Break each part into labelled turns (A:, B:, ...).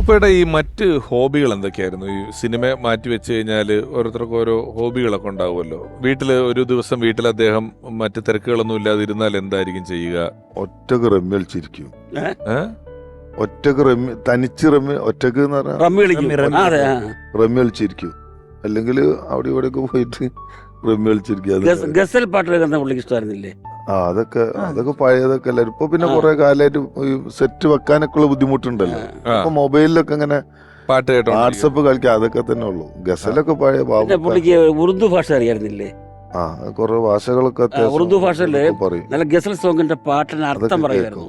A: ഉപ്പയുടെ ഈ മറ്റ് ഹോബികൾ എന്തൊക്കെയായിരുന്നു? ഈ സിനിമ മാറ്റി വെച്ച് കഴിഞ്ഞാൽ ഓരോരുത്തർക്കും ഓരോ ഹോബികളൊക്കെ ഉണ്ടാവുമല്ലോ. വീട്ടിൽ ഒരു ദിവസം വീട്ടിൽ അദ്ദേഹം മറ്റ് തിരക്കുകളൊന്നും ഇല്ലാതെ ഇരുന്നാൽ എന്തായിരിക്കും ചെയ്യുക?
B: ഒറ്റയ്ക്ക് റമ്മി കളിച്ചിരിക്കും? ഒറ്റയ്ക്ക് റമ്മി തനിച്ച് റമ്മി ഒറ്റയ്ക്ക് എന്ന് പറഞ്ഞാൽ
C: റമ്മി
B: കളിച്ചിരിക്കും. അല്ലെങ്കിൽ അവിടെ ഇവിടെയൊക്കെ പോയിട്ട് റമ്മി കളിച്ചിരിക്കും.
C: ഗസൽ പാട്ടുകൾ പുള്ളിക്ക് ഇഷ്ടമായിരുന്നില്ലേ?
B: ആ അതൊക്കെ അതൊക്കെ പഴയതൊക്കെ അല്ല? ഇപ്പൊ പിന്നെ. കുറെ കാലമായിട്ട് സെറ്റ് വെക്കാനൊക്കെ ഉള്ള ബുദ്ധിമുട്ടുണ്ടല്ലോ. അപ്പൊ മൊബൈലിലൊക്കെ ഇങ്ങനെ
A: പാട്ട് കേട്ടോ
B: വാട്സപ്പ് കളിക്കുക അതൊക്കെ തന്നെ ഉള്ളൂ. ഗസലൊക്കെ പഴയ
C: പുള്ളിക്ക് ഉറുദു ഭാഷ അറിയായിരുന്നില്ലേ?
B: ആ കുറെ ഭാഷകളൊക്കെ
C: ഉറുദു
B: ഭാഷയിൽ
C: നല്ല ഗസൽ സോങ്ങിന്റെ പാട്ടിന് അർത്ഥം പറയുമായിരുന്നു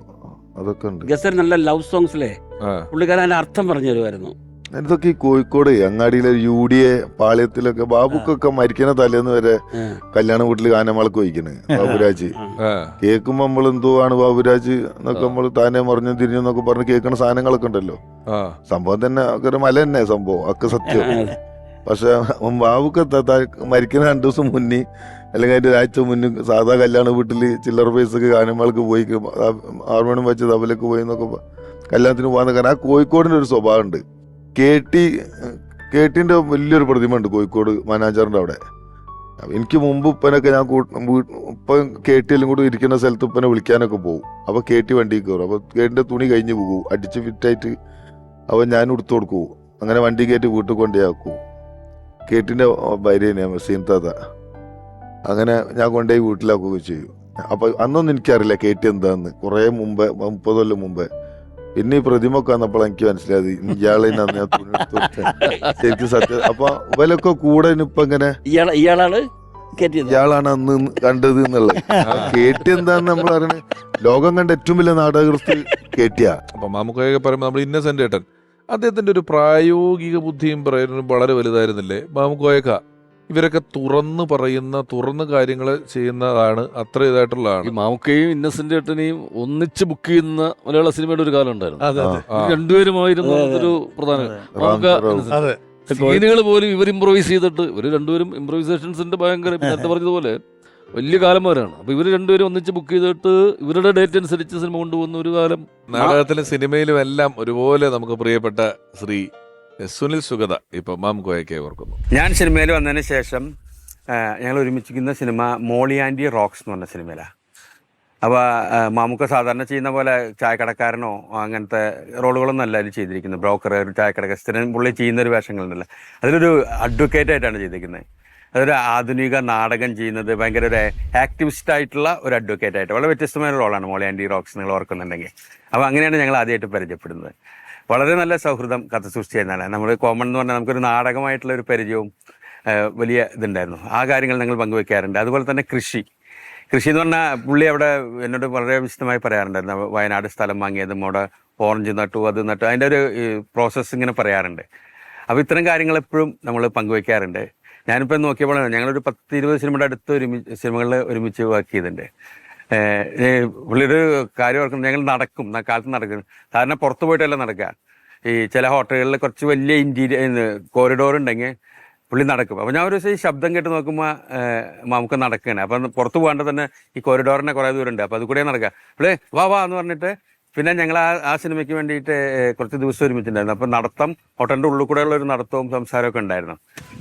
B: അതൊക്കെ ഉണ്ട്.
C: ഗസൽ നല്ല ലവ് സോങ്സിലെ
A: അല്ലേ
C: പുള്ളിക്കാരൻ അർത്ഥം പറഞ്ഞു തരുമായിരുന്നു.
B: ഇതൊക്കെ ഈ കോഴിക്കോട് അങ്ങാടിയിലെ യു ഡി എ പാളയത്തിലൊക്കെ ബാബുക്കൊക്കെ മരിക്കണ തലേന്ന് വരെ കല്യാണ വീട്ടിൽ ഗാനമേളക്ക് വഹിക്കണ് ബാബുരാജ് കേൾക്കുമ്പോ നമ്മൾ എന്തോ ആണ് ബാബുരാജ് എന്നൊക്കെ നമ്മൾ താനെ മറിഞ്ഞു തിരിഞ്ഞു എന്നൊക്കെ പറഞ്ഞ് കേൾക്കണ സാധനങ്ങളൊക്കെ ഉണ്ടല്ലോ സംഭവം തന്നെ ഒരു മല തന്നെ സംഭവം ഒക്കെ സത്യം പക്ഷെ ബാബുക്ക് മരിക്കുന്ന രണ്ടു ദിവസം മുന്നേ അല്ലെങ്കിൽ അതിന്റെ ഒരാഴ്ച മുന്നേ സാധാ കല്യാണ വീട്ടിൽ ചില്ലറ പൈസക്ക് ഗാനമേളക്ക് പോയി ഹാർമോണിയം വെച്ച് തബലക്ക് പോയി എന്നൊക്കെ കല്യാണത്തിന് പോകാൻ കാരണം ആ കോഴിക്കോടിന്റെ ഒരു സ്വഭാവം ഉണ്ട് കെ ടി കെ ടിന്റെ വലിയൊരു പ്രതിമ ഉണ്ട് കോഴിക്കോട് മാനാജറിന്റെ അവിടെ. എനിക്ക് മുമ്പ് ഉപ്പനൊക്കെ ഞാൻ കൂ- ഉപ്പ കെ ടി എല്ലാം കൂടി ഇരിക്കുന്ന സ്ഥലത്ത് ഉപ്പനെ വിളിക്കാനൊക്കെ പോകും. അപ്പൊ കെ ടി വണ്ടി കയറും. അപ്പൊ കേട്ടിന്റെ തുണി കഴിഞ്ഞ് പോകും. അടിച്ച് ഫിറ്റായിട്ട് അവൻ ഞാൻ എടുത്തു കൊടുക്കൂ. അങ്ങനെ വണ്ടി കയറ്റി വീട്ടിൽ കേട്ടിന്റെ ഭാര്യ സീൻതാത അങ്ങനെ ഞാൻ കൊണ്ടുപോയി വീട്ടിലാക്കുകയൊക്കെ ചെയ്യും. അപ്പൊ അന്നൊന്നും എനിക്കറിയില്ല കേട്ടി എന്താന്ന്. കുറെ മുമ്പേ മുപ്പത് കൊല്ലം മുമ്പേ. പിന്നെ ഈ പ്രതിമ ഒക്കെ വന്നപ്പോൾ എനിക്ക് മനസ്സിലായത്. ഇയാളെ ഞാൻ. ശരിക്കും സത്യം. അപ്പൊ ഇവലൊക്കെ കൂടെ ഇനിയിപ്പൊ ഇങ്ങനെ
C: ഇയാളാണ്
B: ഇയാളാണ് അന്ന് കണ്ടത് എന്നുള്ളത്. കേട്ടി എന്താന്ന് നമ്മൾ അറിയണത് ലോകം കണ്ട ഏറ്റവും വലിയ നാടകൃത്ത് കേട്ടിയാ.
A: അപ്പൊ മാമുക്കയൊക്കെ പറയുമ്പോൾ നമ്മൾ ഇന്നസെന്റ് ഏട്ടൻ. അദ്ദേഹത്തിന്റെ ഒരു പ്രായോഗിക ബുദ്ധിയും പ്രേരണയും വളരെ വലുതായിരുന്നില്ലേ? മാമുക്കോയക്ക. ഇവരൊക്കെ തുറന്ന് പറയുന്ന തുറന്ന് കാര്യങ്ങൾ ചെയ്യുന്നതാണ് അത്ര ഇതായിട്ടുള്ളതാണ്.
D: ഈ മാമുക്കയും ഇന്നസെന്റ് ഏട്ടനെയും ഒന്നിച്ച് ബുക്ക് ചെയ്യുന്ന മലയാള സിനിമയുടെ ഒരു കാലം ഉണ്ടായിരുന്നു. രണ്ടുപേരുമായിരുന്നു. ഒരു പ്രധാന. മാമുക്ക സീനുകൾ പോലും ഇവർ ഇംപ്രൈസ് ചെയ്തിട്ട് ഇവർ രണ്ടുപേരും ഇംപ്രൈസേഷൻസിന്റെ ഭയങ്കര നേരത്തെ പറഞ്ഞതുപോലെ വലിയ കാലന്മാരാണ് അപ്പൊ ഇവർ രണ്ടുപേരും ഒന്നിച്ച് ബുക്ക് ചെയ്തിട്ട് ഇവരുടെ ഡേറ്റ് അനുസരിച്ച് സിനിമ കൊണ്ടുപോകുന്ന ഒരു കാലം
A: നാടകത്തിലും സിനിമയിലും എല്ലാം ഒരുപോലെ നമുക്ക് പ്രിയപ്പെട്ട ശ്രീ സുനിൽ സുഗത ഇപ്പൊ കോയക്കെ ഓർക്കുന്നു.
E: ഞാൻ സിനിമയിൽ വന്നതിന് ശേഷം ഞങ്ങൾ ഒരുമിച്ചിരിക്കുന്ന സിനിമ മോളി ആൻഡി റോക്സ് എന്ന് പറഞ്ഞ സിനിമയിലാണ് അപ്പോൾ മാമുക്ക സാധാരണ ചെയ്യുന്ന പോലെ ചായക്കടക്കാരനോ അങ്ങനത്തെ റോളുകളൊന്നും അല്ല അതിൽ ചെയ്തിരിക്കുന്നത്. ബ്രോക്കർ ഒരു ചായക്കടക്കാർ സ്ഥിരം പുള്ളി ചെയ്യുന്ന ഒരു വേഷങ്ങളുണ്ടല്ലോ അതിലൊരു അഡ്വക്കേറ്റ് ആയിട്ടാണ് ചെയ്തിരിക്കുന്നത്. അതൊരു ആധുനിക നാടകം ചെയ്യുന്നത് ഭയങ്കര ഒരു ആക്ടിവിസ്റ്റ് ആയിട്ടുള്ള ഒരു അഡ്വക്കേറ്റ് ആയിട്ട്. വളരെ വ്യത്യസ്തമായ റോളാണ് മോളി ആൻഡി റോക്സ് നിങ്ങൾ ഓർക്കുന്നുണ്ടെങ്കിൽ. അപ്പോൾ അങ്ങനെയാണ് ഞങ്ങൾ ആദ്യമായിട്ട് പരിചയപ്പെടുന്നത്. വളരെ നല്ല സൗഹൃദം കഥ സൃഷ്ടിച്ചതാണ് നമ്മൾ കോമൺ എന്ന് പറഞ്ഞാൽ നമുക്കൊരു നാടകമായിട്ടുള്ള ഒരു പരിചയവും വലിയ ഇതുണ്ടായിരുന്നു. ആ കാര്യങ്ങൾ ഞങ്ങൾ പങ്കുവെക്കാറുണ്ട്. അതുപോലെ തന്നെ കൃഷി. കൃഷി എന്ന് പറഞ്ഞാൽ പുള്ളി അവിടെ എന്നോട് വളരെ വിശദമായി പറയാറുണ്ടായിരുന്നു. വയനാട് സ്ഥലം വാങ്ങിയതും അവിടെ ഓറഞ്ച് നട്ടു അത് നട്ടു അതിന്റെ ഒരു പ്രോസസ്സ് ഇങ്ങനെ പറയാറുണ്ട്. അപ്പോൾ ഇത്തരം കാര്യങ്ങൾ എപ്പോഴും നമ്മൾ പങ്കുവെക്കാറുണ്ട്. ഞാനിപ്പോൾ നോക്കിയപ്പോഴാണ് ഞങ്ങളൊരു പത്ത് ഇരുപത് സിനിമയുടെ അടുത്ത് ഒരുമിച്ച് സിനിമകളിൽ ഒരുമിച്ച് വർക്ക് ചെയ്തിട്ടുണ്ട്. പുള്ളിയൊരു കാര്യം ഓർക്കുന്നത് ഞങ്ങൾ നടക്കും. കാലത്ത് നടക്കും. സാധാരണ പുറത്ത് പോയിട്ടല്ല നടക്കുക ഈ ചില ഹോട്ടലുകളിൽ കുറച്ച് വലിയ ഇന്റീരിയർ കോറിഡോർ ഉണ്ടെങ്കിൽ പുള്ളി നടക്കും. അപ്പോൾ ഞാൻ ഒരു ദിവസം ഈ ശബ്ദം കേട്ട് നോക്കുമ്പോൾ നമുക്ക് നടക്കുകയാണ് അപ്പം പുറത്ത് പോകാണ്ട് തന്നെ ഈ കോറിഡോറിനെ കുറേ ദൂരം ഉണ്ട് അപ്പോൾ അത് കൂടെ നടക്കുക പുള്ളി വാ വാ എന്ന് പറഞ്ഞിട്ട് പിന്നെ ഞങ്ങൾ ആ ആ സിനിമയ്ക്ക് വേണ്ടിയിട്ട് കുറച്ച് ദിവസം ഒരുമിച്ചിട്ടുണ്ടായിരുന്നു അപ്പം നടത്തം ഹോട്ടലിന്റെ ഉള്ളിൽ കൂടെയുള്ള ഒരു നടത്തവും സംസാരമൊക്കെ ഉണ്ടായിരുന്നു.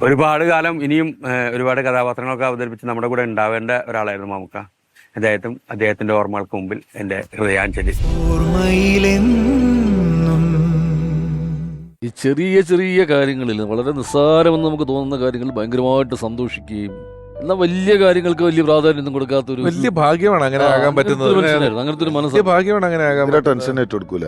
E: ഒരുപാട് കാലം ഇനിയും ഒരുപാട് കഥാപാത്രങ്ങളൊക്കെ അവതരിപ്പിച്ച് നമ്മുടെ കൂടെ ഉണ്ടാവേണ്ട ഒരാളായിരുന്നു മാമുക്ക. അദ്ദേഹത്തും അദ്ദേഹത്തിന്റെ ഓർമ്മകൾക്ക് മുമ്പിൽ എന്റെ ഹൃദയാഞ്ജലി.
D: ഈ ചെറിയ ചെറിയ കാര്യങ്ങളിൽ വളരെ നിസ്സാരമെന്ന് നമുക്ക് തോന്നുന്ന കാര്യങ്ങൾ ഭയങ്കരമായിട്ട് സന്തോഷിക്കുകയും എന്നാൽ വലിയ കാര്യങ്ങൾക്ക് വലിയ പ്രാധാന്യം കൊടുക്കാത്ത ഒരു
A: വലിയ ഭാഗ്യമാണ് അങ്ങനെ ആകാൻ പറ്റുന്നത്.
D: അങ്ങനത്തെ ഒരു മനസ്സ്.
A: വലിയ ഭാഗ്യമാണ് അങ്ങനെ ആകാൻ
B: ടെൻഷൻ ഏറ്റെടുക്കൂല?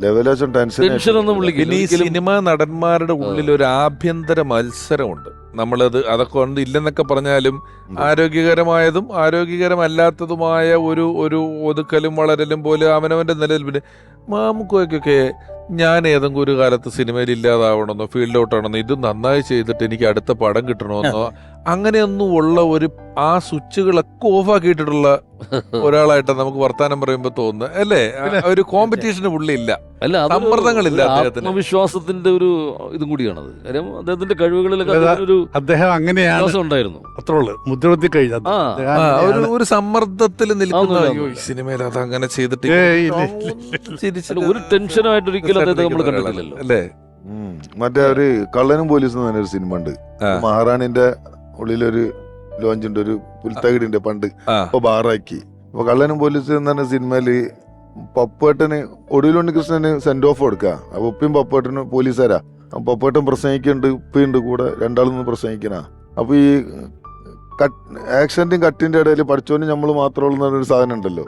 B: ലെവലേശം ടെൻഷൻ
D: ടെൻഷൻ ഒന്നും.
A: സിനിമാ നടന്മാരുടെ ഉള്ളിൽ ഒരു ആഭ്യന്തര മത്സരമുണ്ട്. നമ്മളത് അതൊക്കെ കൊണ്ട് ഇല്ലെന്നൊക്കെ പറഞ്ഞാലും ആരോഗ്യകരമായതും ആരോഗ്യകരമല്ലാത്തതുമായ ഒരു ഒരു ഒതുക്കലും വളരലും പോലെ അവനവന്റെ നിലയിൽ പിന്നെ മാമുക്കോയ്ക്കൊക്കെ ഞാൻ ഏതെങ്കിലും ഒരു കാലത്ത് സിനിമയിൽ ഇല്ലാതാവണമെന്നോ ഫീൽഡ് ഔട്ട് ആണെന്നോ ഇത് നന്നായി ചെയ്തിട്ട് എനിക്ക് അടുത്ത പടം കിട്ടണമെന്നോ അങ്ങനെയൊന്നും ഉള്ള ഒരു ആ സ്വിച്ചുകളൊക്കെ ഓഫാക്കിയിട്ടുള്ള ഒരാളായിട്ട് നമുക്ക് വർത്താനം പറയുമ്പോ തോന്നുന്നത് അല്ലേ? ഒരു കോമ്പറ്റീഷന് പുള്ളി ഇല്ല
D: അല്ല
A: സമ്മർദ്ദങ്ങളില്ല
D: ഒരു
A: അദ്ദേഹത്തിന്.
D: ആത്മവിശ്വാസത്തിന്റെ ഒരു ഇതും കൂടിയാണത്. കാര്യം അദ്ദേഹത്തിന്റെ കഴിവുകളിലൊക്കെ അതിനൊരു
F: അദ്ദേഹം അങ്ങനെയാണ്
D: ഉണ്ടായിരുന്നു.
F: അത്രേ ഉള്ളൂ. മുദ്രകുത്തി കഴിഞ്ഞത്
D: ആ.
F: അദ്ദേഹം
A: ആ, ഒരു ഒരു സമ്മർദ്ദത്തിൽ നിൽക്കുന്ന സിനിമയിൽ അത് അങ്ങനെ ചെയ്തിട്ട്
D: ഒരു ടെൻഷനായിട്ട് ഒരിക്കലും അദ്ദേഹത്തെ നമ്മൾ കണ്ടിട്ടില്ലല്ലോ.
A: അല്ലേ.
B: മറ്റേ ഒരു കള്ളനും പോലീസും തന്നെ ഒരു സിനിമ ഉണ്ട്. മഹാറാണിന്റെ ഉള്ളിലൊരു ലോഞ്ച് ഉണ്ട് ഒരു പുൽത്തകിടിന്റെ പണ്ട്.
A: അപ്പൊ
B: ഇപ്പൊ ബാറാക്കി. അപ്പൊ കള്ളനും പോലീസ് എന്ന് പറഞ്ഞ സിനിമയിൽ പപ്പേട്ടന് ഒടുവിലുണ്ണി കൃഷ്ണന് സെന്റ് ഓഫ് കൊടുക്കുക അപ്പൊ ഉപ്പയും പപ്പേട്ടനും പോലീസുകാരാ. അപ്പൊ പപ്പേട്ടൻ പ്രസംഗിക്കുന്നുണ്ട് ഉപ്പയുണ്ട് കൂടെ രണ്ടാളും നിന്ന് പ്രസംഗിക്കണ. അപ്പൊ ഈ കട്ട് ആക്ഷന്റെയും കട്ടിന്റെ ഇടയിൽ പഠിച്ചോന് നമ്മൾ മാത്രമുള്ള ഒരു സാധനം ഉണ്ടല്ലോ.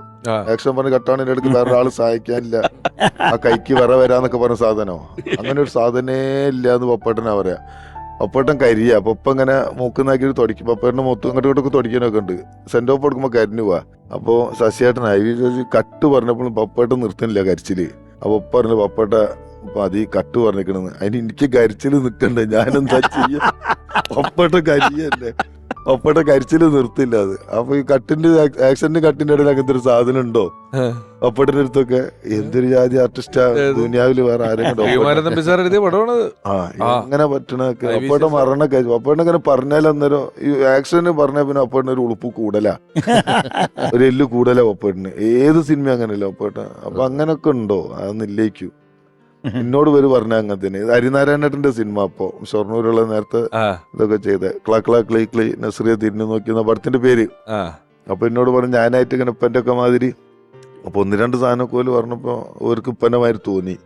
B: ആക്ഷൻ പറഞ്ഞ് കട്ടാണിന്റെ ഇടയ്ക്ക് വേറെ സഹായിക്കാനില്ല. ആ കൈക്ക് വിറ വരാന്നൊക്കെ പറഞ്ഞ സാധനോ? അങ്ങനെ ഒരു സാധനേ ഇല്ല എന്ന് പപ്പേട്ടനാ പറയാ. പപ്പേട്ടൻ കരിയ. പപ്പ ഇങ്ങനെ മൂക്കുന്നാക്കി തുടക്കും പപ്പേട്ടന്റെ മുത്ത് ഇങ്ങോട്ട് ഇങ്ങോട്ടൊക്കെ തുടയ്ക്കാനൊക്കെ ഉണ്ട്. സെന്റ് ഓഫ് കൊടുക്കുമ്പോ കരിഞ്ഞു പോവാ. അപ്പോ ശശിയേട്ടനായി കട്ട് പറഞ്ഞപ്പോഴും പപ്പേട്ടൻ നിർത്തുന്നില്ല കരിച്ചിൽ. അപ്പൊ ഉപ്പ പറഞ്ഞു പപ്പേട്ട മതി കട്ട് പറഞ്ഞിരിക്കണെന്ന് അതിന് എനിക്ക് കരിച്ചിൽ നിൽക്കണ്ടേ ഞാനെന്താ ചെയ്യാ? ഒപ്പട്ട കരിയല്ലേ? ഒപ്പട്ട കരിച്ചിൽ നിർത്തില്ല അത്. അപ്പൊ ഈ കട്ടിന്റെ ആക്ഷന്റെ കട്ടിന്റെ ഇടയിൽ അങ്ങനത്തെ ഒരു സാധനം ഉണ്ടോ ഒപ്പട്ടിന്റെ അടുത്തൊക്കെ എന്തൊരു ജാതി ആർട്ടിസ്റ്റാ
A: ദുനിയാവിൽ
B: ദുനിയാവിൽ വേറെ ആരെങ്കിലും ആ. എങ്ങനെ പറ്റണൊക്കെ
A: ഒപ്പട്ട
B: മരണ ഒപ്പട്ട ഇങ്ങനെ പറഞ്ഞാൽ അന്നേരം ഈ ആക്സിഡന്റ് പറഞ്ഞ പിന്നെ ഒപ്പട്ടിന് ഒരു ഉളുപ്പ് കൂടലാ. ഒരു എല്ല് കൂടലാ ഒപ്പട്ടിന് ഏത് സിനിമ അങ്ങനെയല്ല ഒപ്പട്ട അപ്പൊ അങ്ങനൊക്കെ ഉണ്ടോ? അതൊന്നും ഇല്ലേക്കു. എന്നോട് പേര് പറഞ്ഞ അങ്ങനെ തന്നെ ഹരിനാരായണേട്ടന്റെ സിനിമ അപ്പോ. ഷൊർണൂരുള്ള നേരത്തെ ഇതൊക്കെ ചെയ്ത. ക്ലാ ക്ലാ ക്ലീ ക്ലീ നസ്രിയ തിരിഞ്ഞു നോക്കുന്ന പടത്തിന്റെ പേര്. അപ്പൊ എന്നോട് പറഞ്ഞു ഞാനായിട്ട് ഇങ്ങനെ ഇപ്പന്റെ ഒക്കെ മാതിരി. അപ്പൊ ഒന്ന് രണ്ട് സാധനമൊക്കെ ഓൽ പറഞ്ഞപ്പോ അവർക്ക് ഇപ്പന്റെ മാതിരി തോന്നി.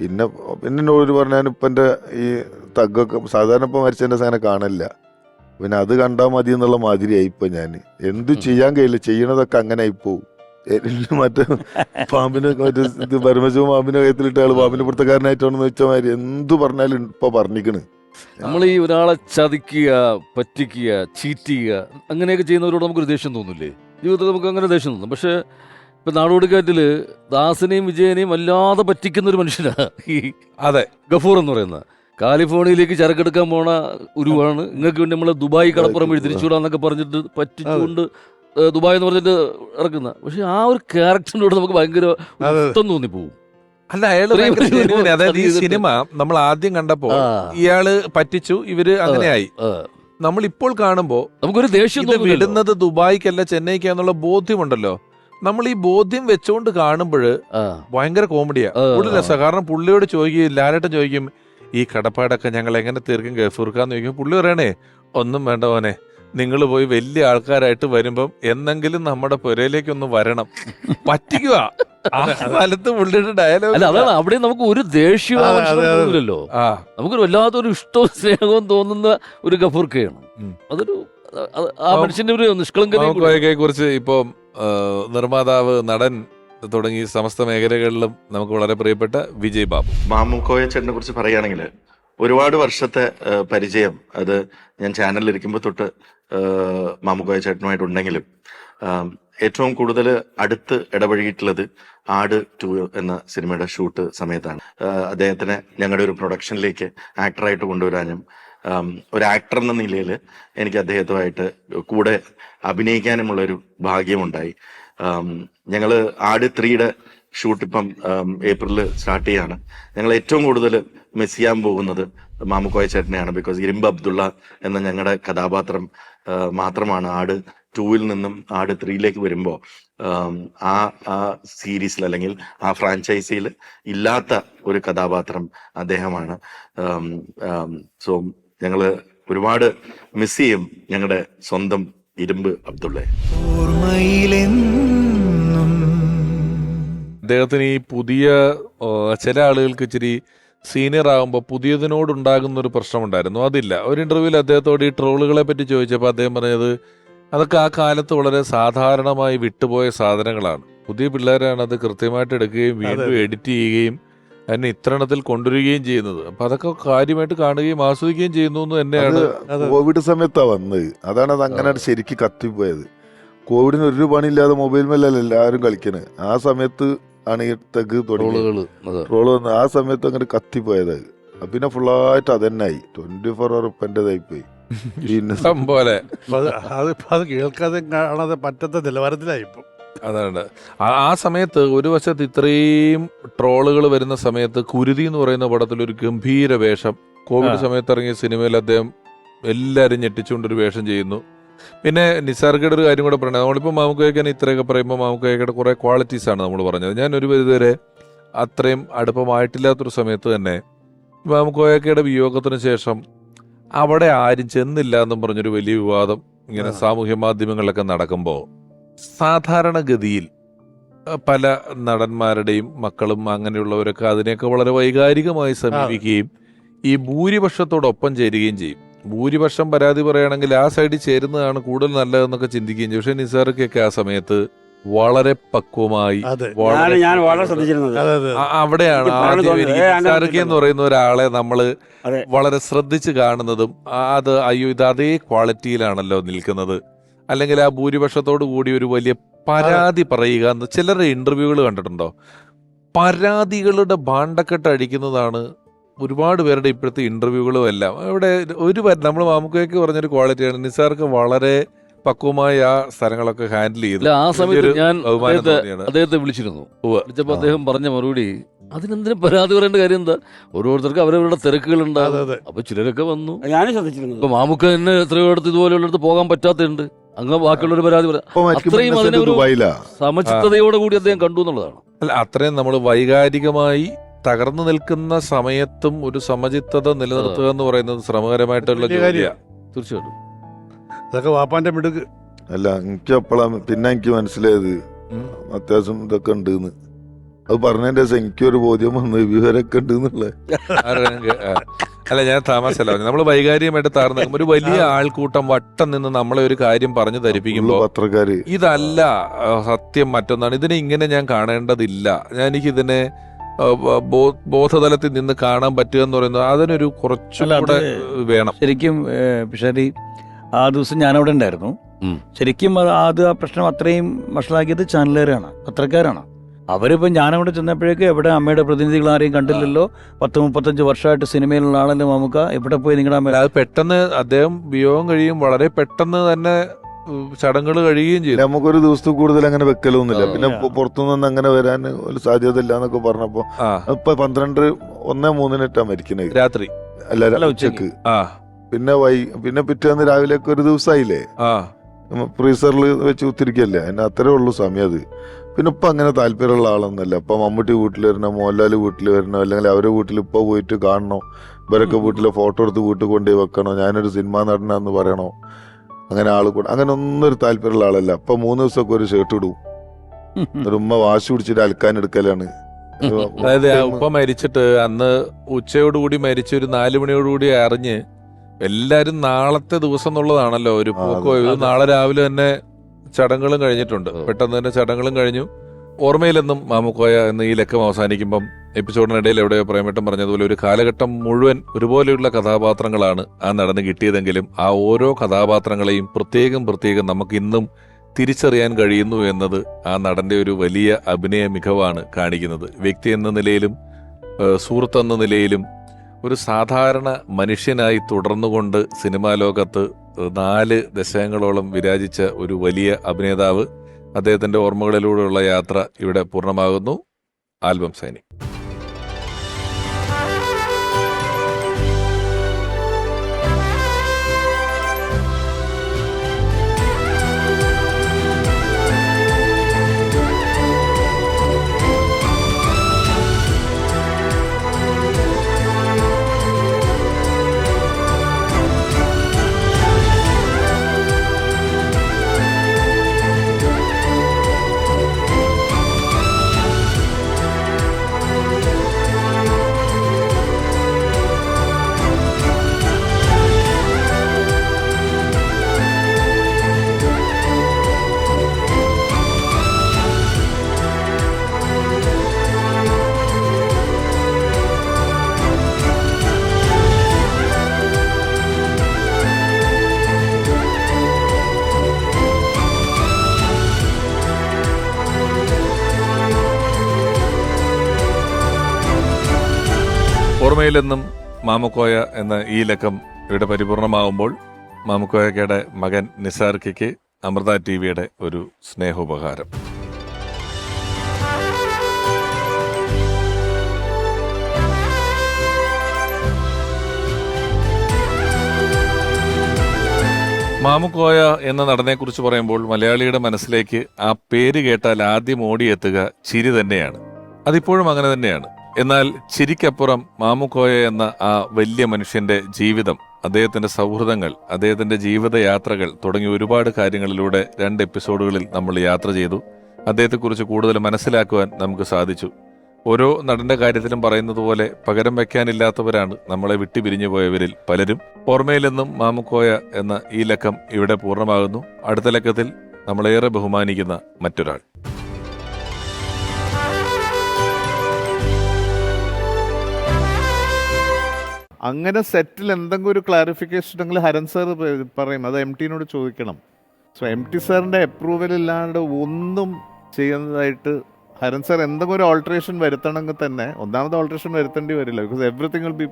B: പിന്നെ പിന്നെ എന്നോട് പറഞ്ഞു ഞാൻ ഇപ്പന്റെ ഈ തഗ്ഗൊക്കെ സാധാരണ ഇപ്പൊ മരിച്ചതിന്റെ സാധനം കാണല്ല. പിന്നെ അത് കണ്ടാൽ മതി എന്നുള്ള മാതിരിയായി ഇപ്പൊ ഞാൻ എന്ത് ചെയ്യാൻ കഴിയില്ല. ചെയ്യണതൊക്കെ അങ്ങനെ ആയിപ്പോവും മറ്റേ പാമ്പിനെ മറ്റേ ഇത് പരമശിവ പാമ്പിനെ കയത്തിലിട്ട് ആൾ പാമ്പിന്റെ പുറത്തക്കാരനായിട്ടാണെന്ന് വെച്ച മാതിരി എന്ത് പറഞ്ഞാലും ഇപ്പൊ പറഞ്ഞിക്കണ്
D: നമ്മൾ ഈ ഒരാളെ ചതിക്കുക പറ്റിക്കുക ചീറ്റ് ചെയ്യുക അങ്ങനെയൊക്കെ ചെയ്യുന്നവരോട് നമുക്കൊരു ദേഷ്യം തോന്നില്ലേ? ജീവിതത്തിൽ നമുക്ക് അങ്ങനെ ദേഷ്യം തോന്നും. പക്ഷെ ഇപ്പൊ നാടോടിക്കാറ്റിൽ ദാസിനെയും വിജയനെയും വല്ലാതെ പറ്റിക്കുന്ന ഒരു മനുഷ്യനാ ഈ
A: അതെ.
D: ഗഫൂർ എന്ന് പറയുന്ന. കാലിഫോർണിയയിലേക്ക് ചരക്കെടുക്കാൻ പോണ ഉരുവാണ്. നിങ്ങൾക്ക് വേണ്ടി നമ്മളെ ദുബായ് കടപ്പുറം വഴി തിരിച്ചുവിടാന്നൊക്കെ പറഞ്ഞിട്ട് പറ്റിച്ചുകൊണ്ട് ദുബായ് എന്ന് പറഞ്ഞിട്ട് ഇറക്കുന്ന. പക്ഷെ ആ ഒരു ക്യാരക്ടറിനോട് നമുക്ക് ഭയങ്കര. ഇഷ്ടം തോന്നിപ്പോവും.
A: അല്ല genuine. അതായത് ഈ സിനിമ നമ്മൾ ആദ്യം കണ്ടപ്പോ ഇയാൾ പറ്റിച്ചു ഇവർ അങ്ങനെയായി. നമ്മൾ ഇപ്പോൾ കാണുമ്പോ
D: നമുക്കൊരു ദേഷ്യം.
A: വിടുന്നത് ദുബായിക്കല്ല ചെന്നൈക്കാന്നുള്ള ബോധ്യമുണ്ടല്ലോ. നമ്മൾ ഈ ബോധ്യം വെച്ചുകൊണ്ട് കാണുമ്പോൾ ഭയങ്കര കോമഡിയാ. കൂടുതൽ രസം കാരണം പുള്ളിയോട് ചോദിക്കും ലാലേട്ടൻ ചോദിക്കും ഈ കടപ്പാടൊക്കെ ഞങ്ങൾ എങ്ങനെ തീർക്കും? ഗഫൂർക്കാന്ന് ചോദിക്കും. പുള്ളി പറയണേ ഒന്നും വേണ്ട മോനെ. നിങ്ങൾ പോയി വലിയ ആൾക്കാരായിട്ട് വരുമ്പം എന്നെങ്കിലും നമ്മുടെ പുരയിലേക്ക് ഒന്ന് വരണം. പറ്റിക്കുക ആ. സ്ഥലത്ത് പുള്ളിയുടെ ഡയലോഗ്
D: അല്ല അതാണ് അവിടെ നമുക്ക് ഒരു ദേഷ്യവും
F: അതെ,
D: ആവശ്യവും
F: അതെ, അതെ.
D: തോന്നില്ലല്ലോ
A: ആ.
D: നമുക്കൊരു വല്ലാത്തൊരു ഇഷ്ടവും സ്നേഹവും തോന്നുന്ന ഒരു ഗഫൂർക്കയാണ്. അതൊരു ആ മനുഷ്യന്റെ ഒരു
A: നിഷ്കളങ്കയെ കുറിച്ച് ഇപ്പൊ നിർമ്മാതാവ് നടൻ തുടങ്ങി സമസ്ത മേഖലകളിലും നമുക്ക് വളരെ പ്രിയപ്പെട്ട വിജയ് ബാബു.
G: മാമുക്കോയ ചേട്ടനെ കുറിച്ച് പറയുകയാണെങ്കിൽ ഒരുപാട് വർഷത്തെ പരിചയം. അത് ഞാൻ ചാനലിൽ ഇരിക്കുമ്പോൾ തൊട്ട് മാമുക്കോയ ചേട്ടനുമായിട്ടുണ്ടെങ്കിലും. ഏറ്റവും കൂടുതൽ അടുത്ത് ഇടപഴകിയിട്ടുള്ളത് ആട് ടു എന്ന സിനിമയുടെ ഷൂട്ട് സമയത്താണ്. അദ്ദേഹത്തിനെ ഞങ്ങളുടെ ഒരു പ്രൊഡക്ഷനിലേക്ക് ആക്ടറായിട്ട് കൊണ്ടുവരാനും ഒരു ആക്ടർ എന്ന നിലയിൽ എനിക്ക് അദ്ദേഹത്തുമായിട്ട് കൂടെ അഭിനയിക്കാനുമുള്ള ഒരു ഭാഗ്യമുണ്ടായി ഞങ്ങൾ ആട് ത്രീയുടെ ഷൂട്ട് ഇപ്പം ഏപ്രിലിൽ സ്റ്റാർട്ട് ചെയ്യാണ്. ഞങ്ങൾ ഏറ്റവും കൂടുതൽ മിസ് ചെയ്യാൻ പോകുന്നത് മാമുക്കോയ ചേട്ടനെയാണ്. ബിക്കോസ് ഇരിമ്പ് അബ്ദുള്ള എന്ന ഞങ്ങളുടെ കഥാപാത്രം മാത്രമാണ് ആട് ടൂവിൽ നിന്നും ആട് ത്രീയിലേക്ക് വരുമ്പോൾ ആ ആ സീരീസിൽ അല്ലെങ്കിൽ ആ ഫ്രാഞ്ചൈസിയിൽ ഇല്ലാത്ത ഒരു കഥാപാത്രം അദ്ദേഹമാണ്. സോ ഞങ്ങൾ ഒരുപാട് മിസ് ചെയ്യും ഞങ്ങളുടെ സ്വന്തം ഇരുമ്പ് അബ്ദുള്ളയെ.
A: അദ്ദേഹത്തിന് ഈ പുതിയ ചില ആളുകൾക്ക് ഇച്ചിരി സീനിയർ ആകുമ്പോൾ പുതിയതിനോടുണ്ടാകുന്ന ഒരു പ്രശ്നമുണ്ടായിരുന്നു. അതില്ല. ഒരു ഇന്റർവ്യൂവിൽ അദ്ദേഹത്തോട് ഈ ട്രോളുകളെ പറ്റി ചോദിച്ചപ്പോൾ അദ്ദേഹം പറഞ്ഞത് അതൊക്കെ ആ കാലത്ത് വളരെ സാധാരണമായി വിട്ടുപോയ സാധനങ്ങളാണ്. പുതിയ പിള്ളേരാണ് അത് കൃത്യമായിട്ട് എടുക്കുകയും വീണ്ടും എഡിറ്റ് ചെയ്യുകയും അതിനെ ഇത്രണത്തിൽ കൊണ്ടുവരികയും ചെയ്യുന്നത്. അപ്പൊ അതൊക്കെ കാര്യമായിട്ട് കാണുകയും ആസ്വദിക്കുകയും ചെയ്യുന്നു എന്ന് തന്നെയാണ്
B: കോവിഡ് സമയത്താ വന്നത്. അതാണ് അത് അങ്ങനെ ശരിക്ക് കത്തിപ്പോയത്. കോവിഡിന് ഒരു പണിയില്ലാതെ മൊബൈൽ മേലല്ല എല്ലാവരും കളിക്കണേ. ആ സമയത്ത് ആണ് ഈ തെഗ് തുടങ്ങി. ട്രോൾ വന്ന് ആ സമയത്ത് അങ്ങനെ കത്തിപ്പോയത്. പിന്നെ ഫുള്ളായിട്ട് അതന്നായി. ട്വന്റി ഫോർ അവർ ഉപ്പന്റെതായി പോയി.
A: പോലെ.
F: അത് അത് കേൾക്കാതെ കാണാതെ പറ്റാത്ത നിലവാരത്തിലായി ഇപ്പം.
A: അതാണ്. ആ- സമയത്ത് ഒരു വശത്ത് ഇത്രയും ട്രോളുകൾ വരുന്ന സമയത്ത് കുരുതി എന്ന് പറയുന്ന പടത്തിൽ ഒരു ഗംഭീര വേഷം. കോവിഡ്. സമയത്ത് ഇറങ്ങിയ സിനിമയിൽ അദ്ദേഹം എല്ലാവരും ഞെട്ടിച്ചുകൊണ്ടൊരു വേഷം ചെയ്യുന്നു. പിന്നെ നിസാർഗയുടെ ഒരു കാര്യം കൂടെ പറയണത് നമ്മളിപ്പോൾ മാമുക്കോയ്ക്കാൻ ഇത്രയൊക്കെ പറയുമ്പോൾ മാമുക്കോയ്ക്കയുടെ കുറേ ക്വാളിറ്റീസ് ആണ് നമ്മൾ പറഞ്ഞത്. ഞാനൊരു പരിധിവരെ അത്രയും അടുപ്പമായിട്ടില്ലാത്തൊരു സമയത്ത് തന്നെ മാമുക്കോയക്കയുടെ വിയോഗത്തിന് ശേഷം അവിടെ ആരും ചെന്നില്ല എന്നും പറഞ്ഞൊരു വലിയ വിവാദം ഇങ്ങനെ സാമൂഹ്യ മാധ്യമങ്ങളിലൊക്കെ നടക്കുമ്പോൾ സാധാരണഗതിയിൽ പല നടന്മാരുടെയും മക്കളും അങ്ങനെയുള്ളവരൊക്കെ അതിനെയൊക്കെ വളരെ വൈകാരികമായി സമീപിക്കുകയും ഈ ഭൂരിപക്ഷത്തോടൊപ്പം ചേരുകയും ചെയ്യും. ഭൂരിപക്ഷം പരാതി പറയുകയാണെങ്കിൽ ആ സൈഡിൽ ചേരുന്നതാണ് കൂടുതൽ നല്ലതെന്നൊക്കെ ചിന്തിക്കുകയും ചെയ്യും. പക്ഷേ നിസാർക്കൊക്കെ ആ സമയത്ത് വളരെ പക്വമായി
C: ഞാൻ
A: വളരെ
C: ഞാൻ വളരെ ശ്രദ്ധിച്ചിരുന്നത്.
A: അവിടെയാണ് നിസാർക്ക് എന്ന് പറയുന്ന ഒരാളെ
C: നമ്മൾ
A: വളരെ ശ്രദ്ധിച്ച് കാണുന്നതും അത് അയ്യോ ഇത് അതേ ക്വാളിറ്റിയിലാണല്ലോ നിൽക്കുന്നത്. അല്ലെങ്കിൽ ആ ഭൂരിപക്ഷത്തോടു കൂടി ഒരു വലിയ പരാതി പറയുക എന്ന് ചിലരുടെ ഇന്റർവ്യൂകൾ കണ്ടിട്ടുണ്ടോ? പരാതികളുടെ ഭാണ്ഡക്കെട്ട് അടിക്കുന്നതാണ് ഒരുപാട് പേരുടെ ഇപ്പോഴത്തെ ഇന്റർവ്യൂകളും എല്ലാം. ഇവിടെ ഒരു നമ്മൾ മാമുക്കയ്ക്ക് പറഞ്ഞൊരു ക്വാളിറ്റിയാണ് നിസാർക്ക് വളരെ പക്വമായ ആ സ്ഥലങ്ങളൊക്കെ ഹാൻഡിൽ ചെയ്തു.
D: ആ സമയത്ത് ഞാൻ അദ്ദേഹത്തെ വിളിച്ചിരുന്നു. വിളിച്ചപ്പോൾ. അദ്ദേഹം പറഞ്ഞ മറുപടി അതിനെന്തിനും പരാതി പറയേണ്ട കാര്യം എന്താ? ഓരോരുത്തർക്ക് അവരവരുടെ ഉണ്ടാകും അപ്പൊ ചിലരൊക്കെ വന്നു.
C: ഞാൻ ശ്രദ്ധിച്ചിരുന്നു
D: ഇപ്പൊ മാമുക്ക തന്നെ എത്രയോ അടുത്ത് ഇതുപോലെയുള്ളടത്ത് പോകാൻ പറ്റാത്തുണ്ട് അങ്ങ് ബാക്കിയുള്ളൊരു പരാതി അത്രയും അതിനൊരു- സമചിത്തതയോടെ കൂടി അദ്ദേഹം കണ്ടു എന്നുള്ളതാണ്.
A: അല്ല അത്രയും നമ്മൾ വൈകാരികമായി തകർന്നു നിൽക്കുന്ന സമയത്തും ഒരു സമചിത്തത നിലനിർത്തുക എന്ന് പറയുന്നത് ശ്രമകരമായിട്ടുള്ള
D: തീർച്ചയായിട്ടും.
F: അതൊക്കെ വാപ്പാന്റെ മിടുക്ക്.
B: അല്ല എനിക്ക് അപ്പോഴാ പിന്നെ എനിക്ക് മനസ്സിലായത്. അത്യാവശ്യം ഇതൊക്കെ ഉണ്ട് അത് പറഞ്ഞതിന്റെ ശേഷം എനിക്കൊരു ബോധ്യം വന്നു വിവരമൊക്കെ ഉണ്ട്
A: അല്ല ഞാൻ താമസല്ല നമ്മൾ വൈകാരികമായിട്ട് താർന്ന് ഒരു വലിയ ആൾക്കൂട്ടം വട്ടം നിന്ന് നമ്മളെ ഒരു കാര്യം പറഞ്ഞു ധരിപ്പിക്കുമ്പോൾ
B: പത്രക്കാര്.
A: ഇതല്ല സത്യം മറ്റൊന്നാണ്. ഇതിനെ ഇങ്ങനെ ഞാൻ കാണേണ്ടതില്ല. ഞാൻ എനിക്കിതിനെ ബോധതലത്തിൽ നിന്ന് കാണാൻ പറ്റുക എന്ന് പറയുന്നത് അതിനൊരു കുറച്ചുകൂടെ വേണം.
H: ശരിക്കും പിഷാരി ആ ദിവസം ഞാൻ അവിടെ
D: ഉണ്ടായിരുന്നു
H: ശരിക്കും അത് ആ പ്രശ്നം അത്രയും വഷളാക്കിയത് ചാനലുകാരാണ് പത്രക്കാരാണ്. അവരിപ്പോൾ ഞാനവിടെ ചെന്നപ്പോഴേക്കും എവിടെ അമ്മയുടെ പ്രതിനിധികൾ ആരെയും കണ്ടില്ലല്ലോ? പത്ത് മുപ്പത്തഞ്ച് വർഷമായിട്ട് സിനിമയിലുള്ള ആളല്ലേ മാമുക്ക എവിടെ പോയി നിങ്ങളുടെ അമ്മ?
A: അത് പെട്ടെന്ന് അദ്ദേഹം വിയോഗം കഴിയും വളരെ പെട്ടെന്ന് തന്നെ ചടങ്ങുകൾ കഴിയുകയും ചെയ്യും
B: നമുക്കൊരു ദിവസത്തിൽ കൂടുതൽ അങ്ങനെ വെക്കലൊന്നുമില്ല. പിന്നെ. പുറത്തുനിന്ന് അങ്ങനെ വരാൻ ഒരു സാധ്യത ഇല്ല എന്നൊക്കെ പറഞ്ഞപ്പോ ഇപ്പൊ പന്ത്രണ്ട് ഒന്നേ മൂന്നിനിട്ടാ മരിക്കണേ.
A: രാത്രി.
B: അല്ല
A: ഉച്ചയ്ക്ക്
B: പിന്നെ വൈ പിന്നെ പിറ്റേന്ന് രാവിലെ ഒക്കെ ഒരു ദിവസമായില്ലേ ഫ്രീസറിൽ വെച്ച് കുത്തിരിക്കല്ലേ? അതിന് അത്രേ ഉള്ളൂ സമയം അത്. പിന്നെ ഇപ്പൊ അങ്ങനെ താല്പര്യമുള്ള ആളൊന്നുമല്ല. ഇപ്പൊ മമ്മൂട്ടി വീട്ടിൽ വരണോ മോഹൻലാൽ വീട്ടിൽ വരണോ അല്ലെങ്കിൽ അവരെ വീട്ടിൽ ഇപ്പൊ പോയിട്ട് കാണണോ? ഇവരൊക്കെ വീട്ടിലെ ഫോട്ടോ എടുത്ത് വീട്ടിൽ കൊണ്ടുപോയി വെക്കണോ? ഞാനൊരു സിനിമാ നടനാന്ന് പറയണോ? അങ്ങനെ ആൾ കൂടെ അങ്ങനെ ഒന്നും ഒരു താല്പര്യമുള്ള ആളല്ല. അപ്പൊ മൂന്ന് ദിവസമൊക്കെ ഒരു ഷർട്ട് ഇടും. ഒരു ഉമ്മ വാശി പിടിച്ചിട്ട് അലക്കാൻ എടുക്കലാണ്.
A: അതായത് ഉപ്പ മരിച്ചിട്ട് അന്ന് ഉച്ചയോടുകൂടി മരിച്ച ഒരു നാലു മണിയോടുകൂടി അറിഞ്ഞ് എല്ലാരും നാളത്തെ ദിവസം എന്നുള്ളതാണല്ലോ ഒരു പൂക്കോ. പോക്കോ നാളെ രാവിലെ തന്നെ ചടങ്ങുകളും കഴിഞ്ഞിട്ടുണ്ട്. പെട്ടെന്ന് തന്നെ ചടങ്ങുകളും കഴിഞ്ഞു. ഓർമ്മയിലെന്നും മാമുക്കോയ എന്ന ഈ ലക്കം അവസാനിക്കുമ്പം എപ്പിസോഡിനിടയിൽ എവിടെയോ പ്രേമട്ടം പറഞ്ഞതുപോലെ ഒരു കാലഘട്ടം മുഴുവൻ ഒരുപോലെയുള്ള കഥാപാത്രങ്ങളാണ് ആ നടന്ന് കിട്ടിയതെങ്കിലും ആ ഓരോ കഥാപാത്രങ്ങളെയും പ്രത്യേകം പ്രത്യേകം നമുക്ക് ഇന്നും തിരിച്ചറിയാൻ കഴിയുന്നു എന്നത് ആ നടന്റെ ഒരു വലിയ അഭിനയ മികവാണ് കാണിക്കുന്നത്. വ്യക്തി എന്ന നിലയിലും സുഹൃത്ത് എന്ന നിലയിലും ഒരു സാധാരണ മനുഷ്യനായി തുടർന്നുകൊണ്ട് സിനിമാ ലോകത്ത് നാല് ദശകങ്ങളോളം വിരാജിച്ച ഒരു വലിയ അഭിനേതാവ് അദ്ദേഹത്തിന്റെ ഓർമ്മകളിലൂടെയുള്ള യാത്ര ഇവിടെ പൂർണമാകുന്നു. ആൽബം സൈനി ഓർമ്മയിലെന്നും മാമുക്കോയ എന്ന ഈ ലക്കം ഇവിടെ പരിപൂർണമാകുമ്പോൾ മാമുക്കോയക്കയുടെ മകൻ നിസാർക്കിക്ക് അമൃത ടി വിയുടെ ഒരു സ്നേഹോപഹാരം. മാമുക്കോയ എന്ന നടനെക്കുറിച്ച് പറയുമ്പോൾ മലയാളിയുടെ മനസ്സിലേക്ക് ആ പേര് കേട്ടാൽ ആദ്യം ഓടിയെത്തുക ചിരി തന്നെയാണ്. അതിപ്പോഴും അങ്ങനെ തന്നെയാണ്. എന്നാൽ ചിരിക്കപ്പുറം മാമുക്കോയ എന്ന ആ വലിയ മനുഷ്യന്റെ ജീവിതം അദ്ദേഹത്തിന്റെ സൗഹൃദങ്ങൾ അദ്ദേഹത്തിന്റെ ജീവിതയാത്രകൾ തുടങ്ങിയ ഒരുപാട് കാര്യങ്ങളിലൂടെ രണ്ട് എപ്പിസോഡുകളിൽ നമ്മൾ യാത്ര ചെയ്തു. അദ്ദേഹത്തെക്കുറിച്ച് കൂടുതൽ മനസ്സിലാക്കുവാൻ നമുക്ക് സാധിച്ചു. ഓരോ നടന്റെ കാര്യത്തിലും പറയുന്നത് പോലെ പകരം വയ്ക്കാനില്ലാത്തവരാണ് നമ്മളെ വിട്ടുപിരിഞ്ഞു പോയവരിൽ പലരും. ഓർമ്മയിൽ നിന്നും മാമുക്കോയ എന്ന ഈ ലക്കം ഇവിടെ പൂർണമാകുന്നു. അടുത്ത ലക്കത്തിൽ നമ്മളേറെ ബഹുമാനിക്കുന്ന മറ്റൊരാൾ.
I: അങ്ങനെ സെറ്റിൽ എന്തെങ്കിലും ഒരു ക്ലാരിഫിക്കേഷൻ ഉണ്ടെങ്കിൽ ഹരൻ സാർ പറയും. അത് എം ടിനോട് ചോദിക്കണം. സോ എം ടി സാറിന്റെ അപ്രൂവൽ ഇല്ലാണ്ട് ഒന്നും ചെയ്യുന്നതായിട്ട് ഹരൻ സാർ എന്തെങ്കിലും ഒരു ഓൾട്രേഷൻ വരുത്തണമെങ്കിൽ തന്നെ ഒന്നാമത് ഓൾട്രേഷൻ വരുത്തേണ്ടി വരില്ല. Because everything will be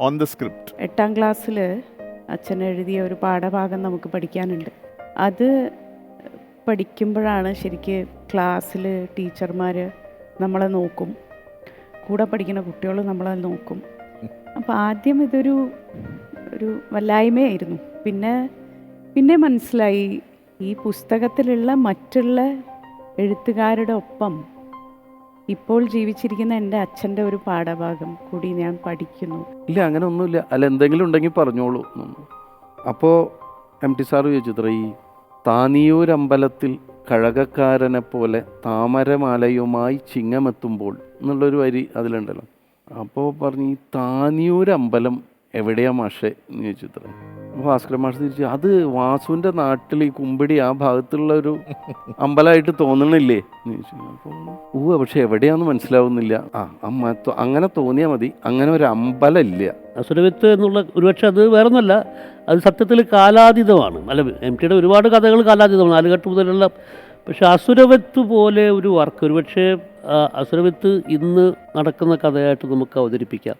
I: on the script
J: എട്ടാം ക്ലാസ്സിൽ അച്ഛൻ എഴുതിയ ഒരു പാഠഭാഗം നമുക്ക് പഠിക്കാനുണ്ട്. അത് പഠിക്കുമ്പോഴാണ് ശരിക്ക് ക്ലാസ്സിൽ ടീച്ചർമാർ നമ്മളെ നോക്കും. കൂടെ പഠിക്കുന്ന കുട്ടികൾ നമ്മളെ നോക്കും. അപ്പോൾ ആദ്യം ഇതൊരു ഒരു വല്ലായ്മയായിരുന്നു. പിന്നെ പിന്നെ മനസ്സിലായി ഈ പുസ്തകത്തിലുള്ള മറ്റുള്ള എഴുത്തുകാരുടെ ഒപ്പം ഇപ്പോൾ ജീവിച്ചിരിക്കുന്ന എന്റെ അച്ഛന്റെ ഒരു പാഠഭാഗം കൂടി ഞാൻ പഠിക്കുന്നു.
K: ഇല്ല അങ്ങനെ ഒന്നുമില്ല അല്ല എന്തെങ്കിലും ഉണ്ടെങ്കിൽ പറഞ്ഞോളൂ. അപ്പോൾ എം ടി സാർ ചോദിച്ചത്ര ഈ താനിയൂർ അമ്പലത്തിൽ കഴകക്കാരനെ പോലെ താമരമാലയുമായി ചിങ്ങമെത്തുമ്പോൾ എന്നുള്ളൊരു വരി അതിലുണ്ടല്ലോ. അപ്പോൾ പറഞ്ഞു ഈ താനിയൂർ അമ്പലം എവിടെയാ മാഷേ? എന്ന് ചോദിച്ചു ഇത്ര ഭാസ്കര മാഷ് തിരിച്ചു അത് വാസുവിന്റെ നാട്ടിൽ ഈ കുമ്പിടി ആ ഭാഗത്തുള്ള ഒരു അമ്പലമായിട്ട് തോന്നണില്ലേ? എന്ന് ചോദിച്ചു. അപ്പോൾ ഊവ പക്ഷെ എവിടെയാന്ന് മനസ്സിലാവുന്നില്ല. ആ അമ്മ അങ്ങനെ തോന്നിയാൽ മതി. അങ്ങനെ ഒരു അമ്പലം ഇല്ല
L: അസുരവിത്ത് എന്നുള്ള ഒരുപക്ഷെ അത് വേറൊന്നുമല്ല അത് സത്യത്തിൽ കാലാതീതമാണ്. അല്ല എം ടിയുടെ ഒരുപാട് കഥകൾ കാലാതീതമാണ്. നാലുകെട്ട് മുതലുള്ള പക്ഷെ അസുരവിത്ത് പോലെ ഒരു വർക്ക് ഒരുപക്ഷെ അസുരവിത്ത് ഇന്ന് നടക്കുന്ന കഥയായിട്ട് നമുക്ക് അവതരിപ്പിക്കാം.